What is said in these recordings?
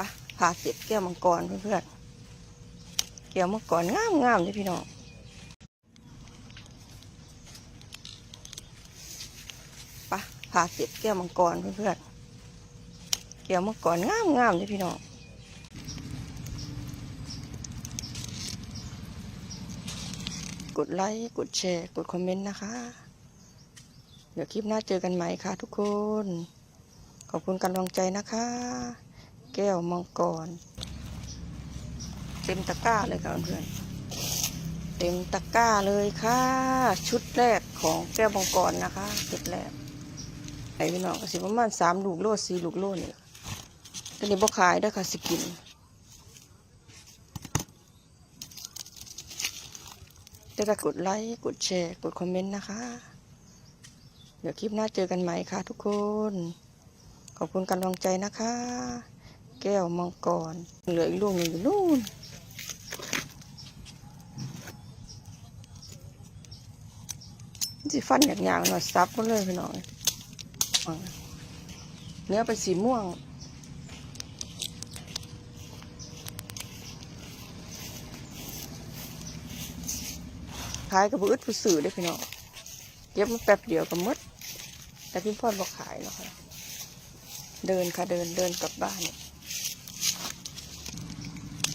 ปะผ่าเสร็จแก้วมังกรเพื่อนๆแก้วมังกรงามงามเลยพี่น้องปะผ่าเสร็จแก้วมังกรเพื่อนๆแก้วมังกรงามงามเลยพี่น้องกดไลค์ กดแชร์ กดคอมเมนต์นะคะ เดี๋ยวคลิปหน้าเจอกันใหม่ค่ะทุกคน ขอบคุณกำลังใจนะคะ แก้วมังกร เต็มตะกร้าเลยค่ะเพื่อนเต็มตะกร้าเลยค่ะ ชุดแรกของแก้วมังกรนะคะชุดแรกไอ้พี่น้องก็สิประมาณสามลูกโลดสี่ลูกโลดเนี่แหละตัวนี้บ่ขายเด้ค่ะสกินเดี๋ยวก็กดไลค์กดแชร์กดคอมเมนต์นะคะ เดี๋ยวคลิปหน้าเจอกันใหม่ค่ะทุกคน ขอบคุณกำลังใจนะคะ แก้วมังกร เหลืออีกลูกหนึ่งอยู่นู่นสิฟันอย่างๆหน่อยซับหมดเลยพี่น้องเอเนื้อเป็นสีม่วงขายกับบุอึดผู้สื่อได้พี่น้องเก็บมาแป๊บเดียวก็หมด แต่พี่พ่อบอกขายเนาะค่ะเดินค่ะเดินเดินกลับบ้าน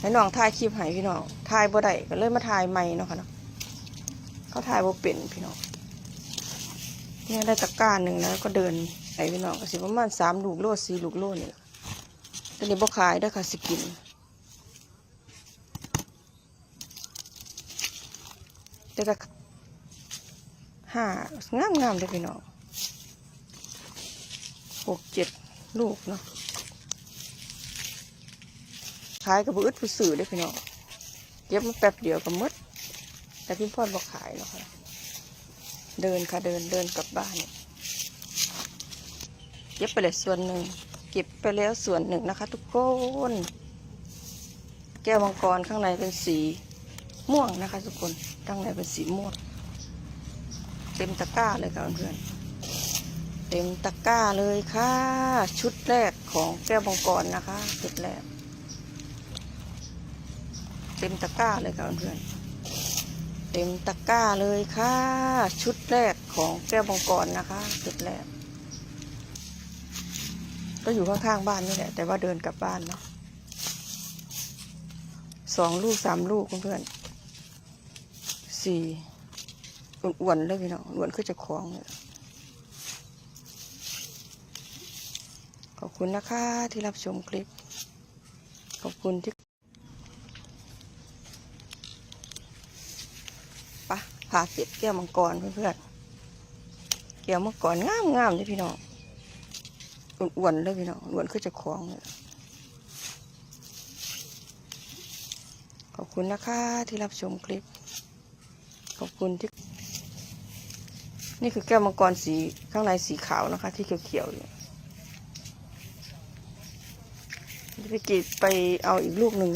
ให้น้องถ่ายคลิปให้พี่น้องถ่ายบ่ได้ก็เลยมาถ่ายใหม่เนาะค่ะเนาะเขาถ่ายบ่เป็นพี่น้องเนี่ยได้ตะกร้าหนึ่งแล้วก็เดินไอพี่น้องก็สิประมาณสามลูกโลสี่ลูกโลนี่แหละตอนนี้บ่ขายได้ค่ะสิกินแต่ก็ห้างามงามๆเลยพี่น้องหกเจ็ดลูกเนาะ ขายกับบุอึดผู้สื่อได้พี่น้องเก็บมาแป๊บเดียวก็หมดแต่พี่พ่อบอกขายเนาะค่ะเดินค่ะเดินเดินกลับบ้านเก็บไปเลยส่วนหนึ่งเก็บไปแล้วส่วนหนึ่งนะคะ ทุกคนแก้วมังกรข้างในเป็นสีม่วงนะคะ ทุกคนข้างในเป็นสีม่วงเต็มตะกร้าเลยค่ะเพื่อนเต็มตะกร้าเลยค่ะ ชุดแรกของแก้วมังกรนะคะ ชุดแรก ต็มตะกร้าเลยค่ะเพื่อนเต็มตะกร้าเลยค่ะ ชุดแรกของแก้วมังกรนะคะ ชุดแรก ก็อยู่ข้างๆบ้านนี่แหละ แต่ว่าเดินกลับบ้านเนาะสองลูกสามลูกเพื่อนสี่อ้วนๆเลยพี่น้องอ้วนคือเจะคล้องเลยขอบคุณนะคะที่รับชมคลิป ขอบคุณที่ปะ ผ่าเสร็จแก้วมังกรเพื่อนๆแก้วมังกรงามๆเลยพี่น้องอ้วนๆเลยพี่น้องอ้วนคือเจะคล้าของเลยขอบคุณนะคะที่รับชมคลิป ขอบคุณที่ นี่คือแก้วมังกรสีข้างในสีขาวนะคะ ที่เขียวๆอยู่พี่กีไปเอาอีกลูกหนึ่ง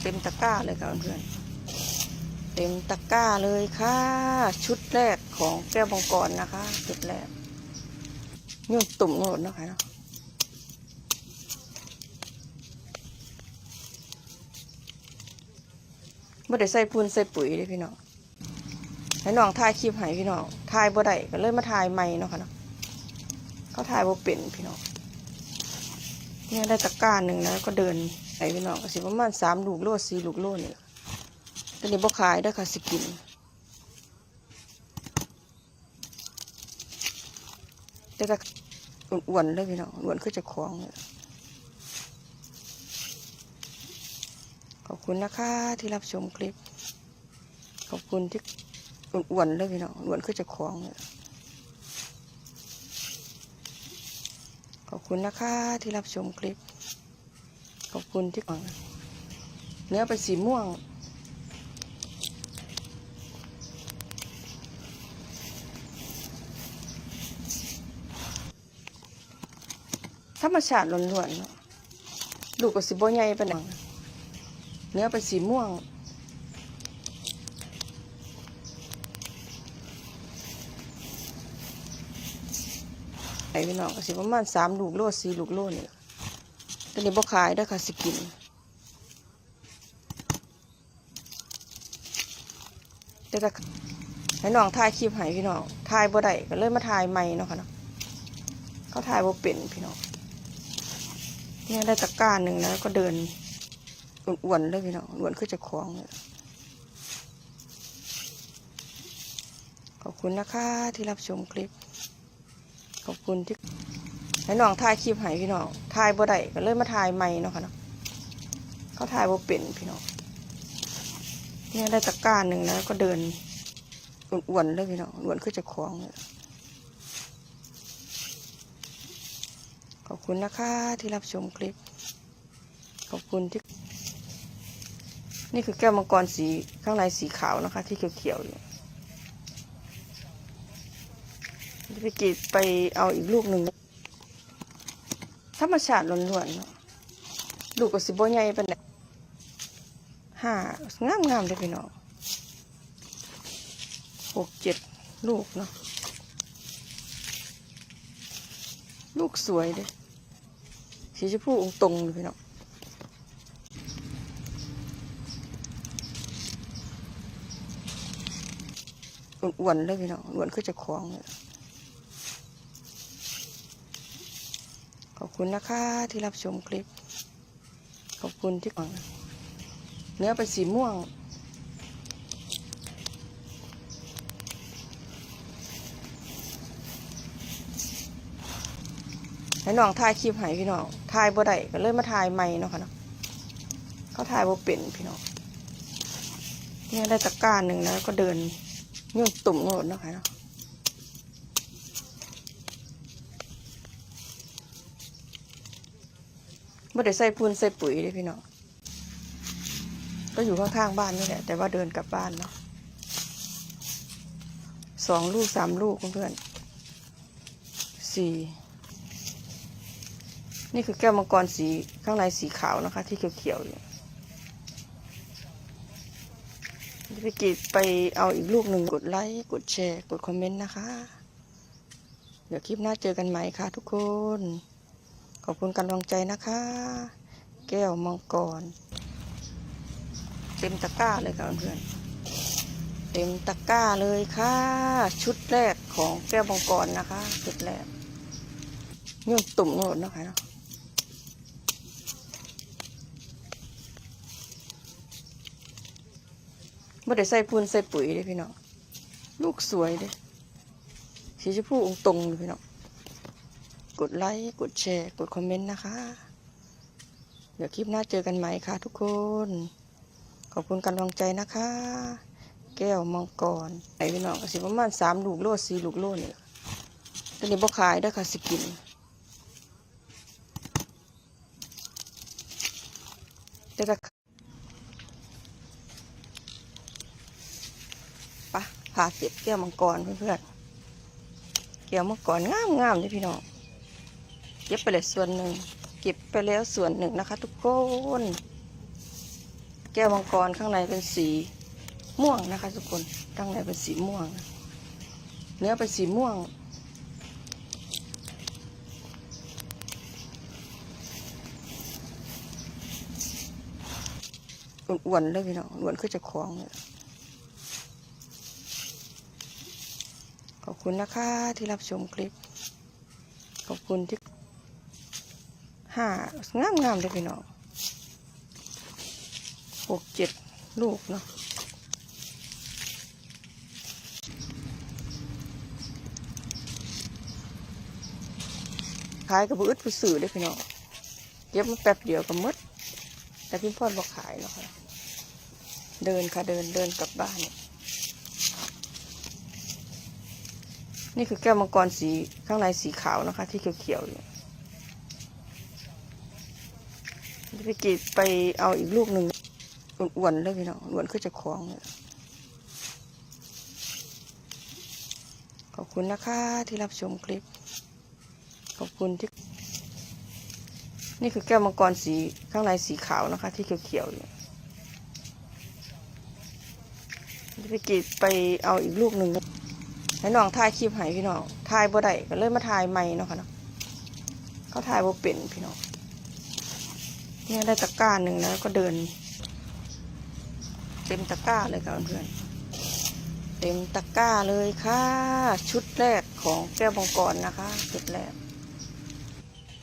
เต็มตะกร้าเลยค่ะเพื่อนๆ เต็มตะกร้าเลยค่ะ ชุดแรกของแก้วมังกรนะคะ ชุดแรกนี่มันตุ่มโหดนะคะเนาะไม่ได้ใส่ปูนใส่ปุ๋ยเลยพี่น้องให้น้องถ่ายคลิปให้พี่น้องถ่ายบ่ได้ก็เลยมาถ่ายใหม่เนาะค่ะเนาะเขาถ่ายบ่เป็นพี่น้องเนี่ยได้ตะกร้าหนึ่งแล้วก็เดินไอพี่น้องก็สิประมาณสามลูกโลสี่ลูกโลนี่แหละ ตัวนี้บ่ขายได้ค่ะสกินแต่ก็อ้วนๆเลยพี่น้องอ้วนคือจะคล้าของขอบคุณนะคะที่รับชมคลิป ขอบคุณที่อ้วนๆเลยพี่น้องอ้วนคือจะคล้าของขอบคุณนะคะที่รับชมคลิป ขอบคุณที่เนื้อเป็นสีม่วง ธรรมชาติล้วนๆเนาะลูกก็สิบ่ใหญ่ปานนั้นเนื้อเป็นสีม่วง ไอพี่น้องก็สิประมาณสามลูกโลสี่ลูกโลนี่แหละตัวนี้บ่ขายเด้ค่ะสิกินแต่ก็ให้น้องถ่ายคลิปให้พี่น้องถ่ายบ่ได้ก็เลยมาถ่ายใหม่เนาะค่ะเนาะเขาถ่ายบ่เป็นพี่น้อง เนี่ยได้ตะกร้าหนึ่งแล้วก็เดินอ้วนๆเลยพี่น้องอ้วนขึ้นจากคลองเลยขอบคุณนะคะที่รับชมคลิป ขอบคุณที่ให้น้องถ่ายคลิปให้พี่น้องถ่ายบ่ได้ก็เลยมาถ่ายใหม่เนาะค่ะเนาะเขาถ่ายบ่เป็นพี่น้องเนี่ยได้ตะกร้าหนึ่งแล้วก็เดินอ้วนๆเลยพี่น้องอ้วนขึ้นจากคลองเลย อบคุณนะคะที่รับชมคลิป ขอบคุณที่ นี่คือแก้วมังกรสีข้างในสีขาวนะคะ ที่เขียวๆอยู่ไปกรีดไปเอาอีกลูกหนึ่งธรรมชาติล้วนๆเนาะลูกก็สิบ่ใหญ่ปานใดห้างามงามๆเลยพี่น้องหกเจ็ดลูกเนาะลูกสวยเลย สีชมพูองตรงเลยพี่น้องอ้วนๆเลยพี่น้องอ้วนขึ้นจากคลองเลยขอบคุณนะคะที่รับชมคลิป ขอบคุณที่ฟังเนื้อเป็นสีม่วง ให้น้องถ่ายคลิปให้พี่น้องถ่ายบ่ได้ก็เลยมาถ่ายใหม่เนาะค่ะเนาะเขาถ่ายบ่เป็นพี่น้องเนี่ยได้ตะกร้าหนึ่งแล้วก็เดินยุ่งตุ่มโงดเนาะค่ะเนาะไม่ได้ใส่ปูนใส่ปุ๋ยเลยพี่น้องก็อยู่ข้างๆบ้านนี่แหละแต่ว่าเดินกลับบ้านเนาะสองลูกสามลูกเพื่อนสี่ นี่คือแก้วมังกรสีข้างในสีขาวนะคะ ที่เขียวๆอยู่ไปกรีดไปเอาอีกลูกหนึ่งกดไลค์กดแชร์ กดคอมเมนต์นะคะ เดี๋ยวคลิปหน้าเจอกันใหม่ค่ะทุกคน ขอบคุณกำลังใจนะคะ แก้วมังกร เต็มตะกร้าเลยค่ะเพื่อนเต็มตะกร้าเลยค่ะ ชุดแรกของแก้วมังกรนะคะ ชุดแรกยุ่งตุ่มโงดนะคะเนาะ ไม่ได้ใส่ปูนใส่ปุ๋ยเลยพี่น้องลูกสวยเลยสีชมพูองค์ตรงเลยพี่น้องกดไลค์กดแชร์กดคอมเมนต์นะคะ เดี๋ยวคลิปหน้าเจอกันใหม่ค่ะทุกคน ขอบคุณกำลังใจนะคะ แก้วมังกรไอพี่น้องสิประมาณสามลูกโลสี่ลูกโลนี่แหละตัวนี้บ่ขายเด้ค่ะสกิน แต่ก็ ปะพาเก็บแก้วมังกรเพื่อนๆแก้วมังกรงามงามๆเลยพี่น้องเก็บไปเลยส่วนหนึ่งเก็บไปแล้วส่วนหนึ่งนะคะ ทุกคนแก้วมังกรข้างในเป็นสีม่วงนะคะ ทุกคนข้างในเป็นสีม่วง เนื้อเป็นสีม่วงอ้วนๆเลยพี่น้องอ้วนขึ้นจากคลองเลย ขอบ คุณนะคะที่รับชมคลิป ขอบคุณที่ห้างามงามเลยพี่น้องหกเจ็ดลูกเนาะขายกับอึดผู้สื่อเด้พี่น้องเก็บมาแป๊บเดียวก็หมดแต่พี่พ่อบอกขายเนาะค่ะเดินค่ะเดินเดินกลับบ้านนี่ นี่คือแก้วมังกรสีข้างในสีขาวนะคะ ที่เขียวๆอยู่ไปกีดไปเอาอีกลูกหนึ่งอ้วนๆเลยพี่น้องอ้วนขึ้นจากคล้องเลยขอบคุณนะคะที่รับชมคลิป ขอบคุณที่ นี่คือแก้วมังกรสีข้างในสีขาวนะคะ ที่เขียวๆอยู่ไปกีดไปเอาอีกลูกหนึ่ง ให้น้องถ่ายคลิปให้พี่น้องถ่ายบ่ได้ก็เลยมาถ่ายใหม่เนาะค่ะเนาะเขาถ่ายบ่เป็นพี่น้องเนี่ยได้ตะกร้าหนึ่งแล้วก็เดิน เต็มตะกร้าเลยค่ะเพื่อนเต็มตะกร้าเลยค่ะ ชุดแรกของแก้วมังกรนะคะชุดแรก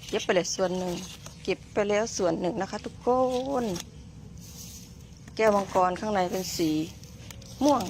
เก็บไปเลยส่วนหนึ่งเก็บไปแล้วส่วนหนึ่งนะคะ ทุกคน แก้วมังกรข้างในเป็นสีม่วง